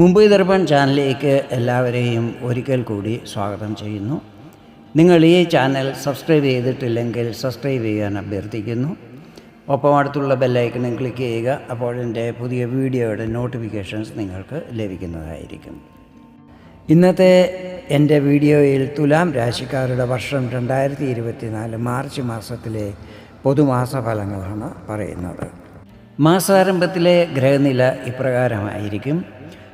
മുംബൈ ദർപ്പൺ ചാനലിലേക്ക് എല്ലാവരെയും ഒരിക്കൽ കൂടി സ്വാഗതം ചെയ്യുന്നു. നിങ്ങൾ ഈ ചാനൽ സബ്സ്ക്രൈബ് ചെയ്തിട്ടില്ലെങ്കിൽ സബ്സ്ക്രൈബ് ചെയ്യാൻ അഭ്യർത്ഥിക്കുന്നു. ഒപ്പം അടുത്തുള്ള ബെല്ലൈക്കണും ക്ലിക്ക് ചെയ്യുക അപ്പോൾ എന്റെ പുതിയ വീഡിയോയുടെ നോട്ടിഫിക്കേഷൻസ് നിങ്ങൾക്ക് ലഭിക്കുന്നതായിരിക്കും. ഇന്നത്തെ എന്റെ വീഡിയോയിൽ തുലാം രാശിക്കാരുടെ വർഷം രണ്ടായിരത്തി ഇരുപത്തിനാല് മാർച്ച് മാസത്തിലെ പൊതുമാസ ഫലങ്ങളാണ് പറയുന്നത്. മാസാരംഭത്തിലെ ഗ്രഹനില ഇപ്രകാരമായിരിക്കും.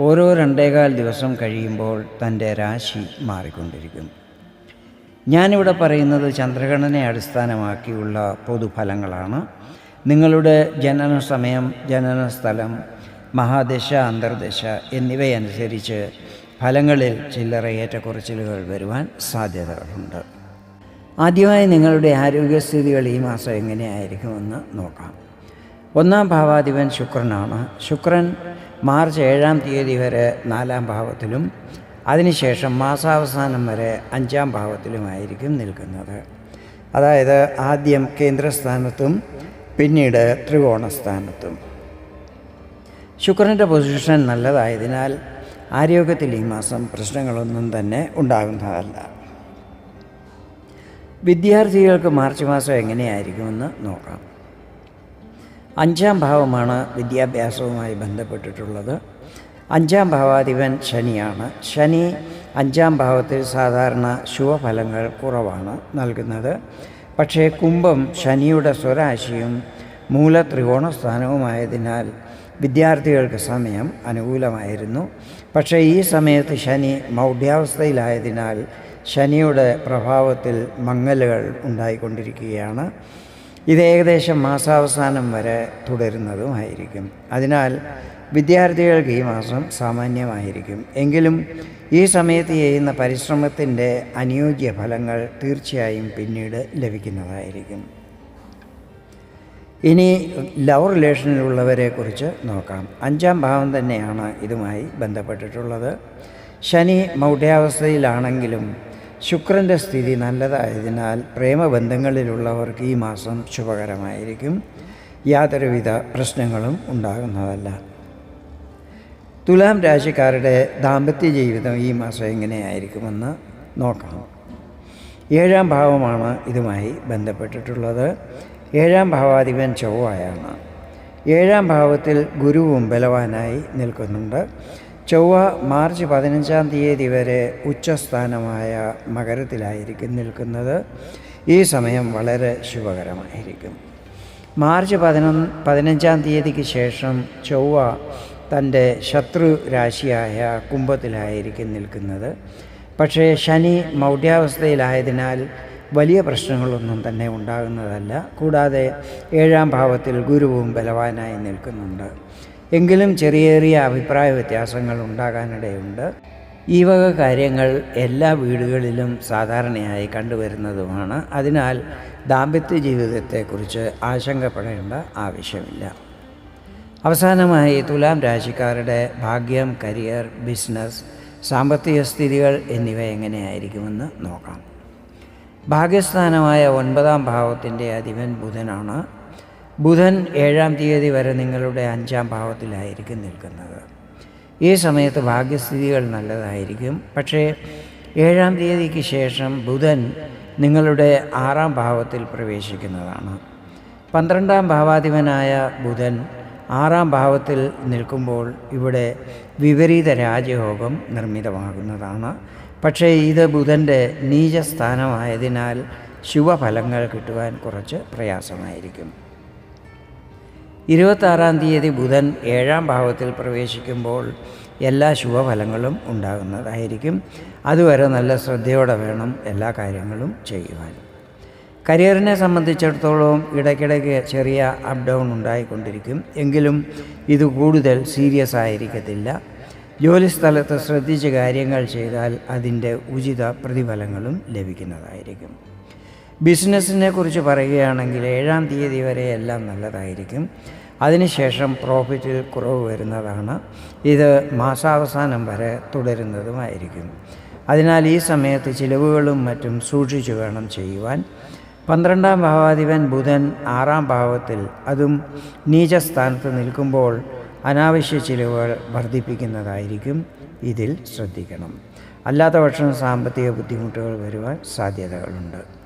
ഓരോ രണ്ടേകാൽ ദിവസം കഴിയുമ്പോൾ തന്റെ രാശി മാറിക്കൊണ്ടിരിക്കും. ഞാനിവിടെ പറയുന്നത് ചന്ദ്രഗണനെ അടിസ്ഥാനമാക്കിയുള്ള പൊതുഫലങ്ങളാണ്. നിങ്ങളുടെ ജനന സമയം ജനന സ്ഥലം മഹാദശ അന്തർദശ എന്നിവയനുസരിച്ച് ഫലങ്ങളിൽ ചില്ലറ ഏറ്റക്കുറച്ചിലുകൾ വരുവാൻ സാധ്യതകളുണ്ട്. ആദ്യമായി നിങ്ങളുടെ ആരോഗ്യസ്ഥിതികൾ ഈ മാസം എങ്ങനെയായിരിക്കുമെന്ന് നോക്കാം. ഒന്നാം ഭാവാധിപൻ ശുക്രനാണ്. ശുക്രൻ മാർച്ച് ഏഴാം തീയതി വരെ നാലാം ഭാവത്തിലും അതിനുശേഷം മാസാവസാനം വരെ അഞ്ചാം ഭാവത്തിലുമായിരിക്കും നിൽക്കുന്നത്. അതായത് ആദ്യം കേന്ദ്രസ്ഥാനത്തും പിന്നീട് ത്രികോണസ്ഥാനത്തും. ശുക്രന്റെ പൊസിഷൻ നല്ലതായതിനാൽ ആരോഗ്യത്തിൽ ഈ മാസം പ്രശ്നങ്ങളൊന്നും തന്നെ ഉണ്ടാകുന്നതല്ല. വിദ്യാർത്ഥികൾക്ക് മാർച്ച് മാസം എങ്ങനെയായിരിക്കുമെന്ന് നോക്കാം. അഞ്ചാം ഭാവമാണ് വിദ്യാഭ്യാസവുമായി ബന്ധപ്പെട്ടിട്ടുള്ളത്. അഞ്ചാം ഭാവാധിപൻ ശനിയാണ്. ശനി അഞ്ചാം ഭാവത്തിൽ സാധാരണ ശുഭഫലങ്ങൾ കുറവാണ് നൽകുന്നത്. പക്ഷേ കുംഭം ശനിയുടെ സ്വരാശിയും മൂല ത്രികോണ സ്ഥാനവുമായതിനാൽ വിദ്യാർത്ഥികൾക്ക് സമയം അനുകൂലമായിരുന്നു. പക്ഷേ ഈ സമയത്ത് ശനി മൗഢ്യാവസ്ഥയിലായതിനാൽ ശനിയുടെ പ്രഭാവത്തിൽ മങ്ങലുകൾ ഉണ്ടായിക്കൊണ്ടിരിക്കുകയാണ്. ഇത് ഏകദേശം മാസാവസാനം വരെ തുടരുന്നതുമായിരിക്കും. അതിനാൽ വിദ്യാർത്ഥികൾക്ക് ഈ മാസം സാമാന്യമായിരിക്കും. എങ്കിലും ഈ സമയത്ത് ചെയ്യുന്ന പരിശ്രമത്തിന്റെ അനുയോജ്യ ഫലങ്ങൾ തീർച്ചയായും പിന്നീട് ലഭിക്കുന്നതായിരിക്കും. ഇനി ലവ് റിലേഷനിലുള്ളവരെ കുറിച്ച് നോക്കാം. അഞ്ചാം ഭാവം തന്നെയാണ് ഇതുമായി ബന്ധപ്പെട്ടിട്ടുള്ളത്. ശനി മൗഢ്യാവസ്ഥയിലാണെങ്കിലും ശുക്രന്റെ സ്ഥിതി നല്ലതായതിനാൽ പ്രേമബന്ധങ്ങളിലുള്ളവർക്ക് ഈ മാസം ശുഭകരമായിരിക്കും. യാതൊരുവിധ പ്രശ്നങ്ങളും ഉണ്ടാകുന്നതല്ല. തുലാം രാശിക്കാരുടെ ദാമ്പത്യ ജീവിതം ഈ മാസം എങ്ങനെയായിരിക്കുമെന്ന് നോക്കാം. ഏഴാം ഭാവമാണ് ഇതുമായി ബന്ധപ്പെട്ടിട്ടുള്ളത്. ഏഴാം ഭാവാധിപൻ ചൊവ്വായാണ്. ഏഴാം ഭാവത്തിൽ ഗുരുവും ബലവാനായി നിൽക്കുന്നുണ്ട്. ചൊവ്വ മാർച്ച് പതിനഞ്ചാം തീയതി വരെ ഉച്ചസ്ഥാനമായ മകരത്തിലായിരിക്കും നിൽക്കുന്നത്. ഈ സമയം വളരെ ശുഭകരമായിരിക്കും. മാർച്ച് പതിനൊന്ന് പതിനഞ്ചാം തീയതിക്ക് ശേഷം ചൊവ്വ തന്റെ ശത്രു രാശിയായ കുംഭത്തിലായിരിക്കും നിൽക്കുന്നത്. പക്ഷേ ശനി മൗഢ്യാവസ്ഥയിലായതിനാൽ വലിയ പ്രശ്നങ്ങളൊന്നും തന്നെ ഉണ്ടാകുന്നതല്ല. കൂടാതെ ഏഴാം ഭാവത്തിൽ ഗുരുവും ബലവാനായി നിൽക്കുന്നുണ്ട്. എങ്കിലും ചെറിയ ചെറിയ അഭിപ്രായ വ്യത്യാസങ്ങൾ ഉണ്ടാകാനിടയുണ്ട്. ഈ വക കാര്യങ്ങൾ എല്ലാ വീടുകളിലും സാധാരണയായി കണ്ടുവരുന്നതുമാണ്. അതിനാൽ ദാമ്പത്യ ജീവിതത്തെക്കുറിച്ച് ആശങ്കപ്പെടേണ്ട ആവശ്യമില്ല. അവസാനമായി തുലാം രാശിക്കാരുടെ ഭാഗ്യം കരിയർ ബിസിനസ് സാമ്പത്തിക സ്ഥിതികൾ എന്നിവ എങ്ങനെയായിരിക്കുമെന്ന് നോക്കാം. ഭാഗ്യസ്ഥാനമായ ഒൻപതാം ഭാവത്തിന്റെ അധിപൻ ബുധനാണ്. ബുധൻ ഏഴാം തീയതി വരെ നിങ്ങളുടെ അഞ്ചാം ഭാവത്തിലായിരിക്കും നിൽക്കുന്നത്. ഈ സമയത്ത് ഭാഗ്യസ്ഥിതികൾ നല്ലതായിരിക്കും. പക്ഷേ ഏഴാം തീയതിക്ക് ശേഷം ബുധൻ നിങ്ങളുടെ ആറാം ഭാവത്തിൽ പ്രവേശിക്കുന്നതാണ്. പന്ത്രണ്ടാം ഭാവാധിപനായ ബുധൻ ആറാം ഭാവത്തിൽ നിൽക്കുമ്പോൾ ഇവിടെ വിപരീത രാജയോഗം നിർമ്മിതമാകുന്നതാണ്. പക്ഷേ ഇത് ബുധന്റെ നീചസ്ഥാനമായതിനാൽ ശുഭഫലങ്ങൾ കിട്ടുവാൻ കുറച്ച് പ്രയാസമായിരിക്കും. ഇരുപത്താറാം തീയതി ബുധൻ ഏഴാം ഭാവത്തിൽ പ്രവേശിക്കുമ്പോൾ എല്ലാ ശുഭഫലങ്ങളും ഉണ്ടാകുന്നതായിരിക്കും. അതുവരെ നല്ല ശ്രദ്ധയോടെ വേണം എല്ലാ കാര്യങ്ങളും ചെയ്യുവാൻ. കരിയറിനെ സംബന്ധിച്ചിടത്തോളം ഇടയ്ക്കിടയ്ക്ക് ചെറിയ അപ്പ് ഡൗൺ ഉണ്ടായിക്കൊണ്ടിരിക്കും. എങ്കിലും ഇത് കൂടുതൽ സീരിയസ് ആയിരിക്കത്തില്ല. ജോലിസ്ഥലത്ത് ശ്രദ്ധിച്ച് കാര്യങ്ങൾ ചെയ്താൽ അതിന്റെ ഉചിത പ്രതിഫലങ്ങളും ലഭിക്കുന്നതായിരിക്കും. ബിസിനസ്സിനെ കുറിച്ച് പറയുകയാണെങ്കിൽ ഏഴാം തീയതി വരെ എല്ലാം നല്ലതായിരിക്കും. അതിനുശേഷം പ്രോഫിറ്റിൽ കുറവ് വരുന്നതാണ്. ഇത് മാസാവസാനം വരെ തുടരുന്നതുമായിരിക്കും. അതിനാൽ ഈ സമയത്ത് ചിലവുകളും മറ്റും സൂക്ഷിച്ചു വേണം ചെയ്യുവാൻ. പന്ത്രണ്ടാം ഭാവാധിപൻ ബുധൻ ആറാം ഭാവത്തിൽ അതും നീചസ്ഥാനത്ത് നിൽക്കുമ്പോൾ അനാവശ്യ ചിലവുകൾ വർദ്ധിപ്പിക്കുന്നതായിരിക്കും. ഇതിൽ ശ്രദ്ധിക്കണം. അല്ലാത്ത പക്ഷം സാമ്പത്തിക ബുദ്ധിമുട്ടുകൾ വരുവാൻ സാധ്യതകളുണ്ട്.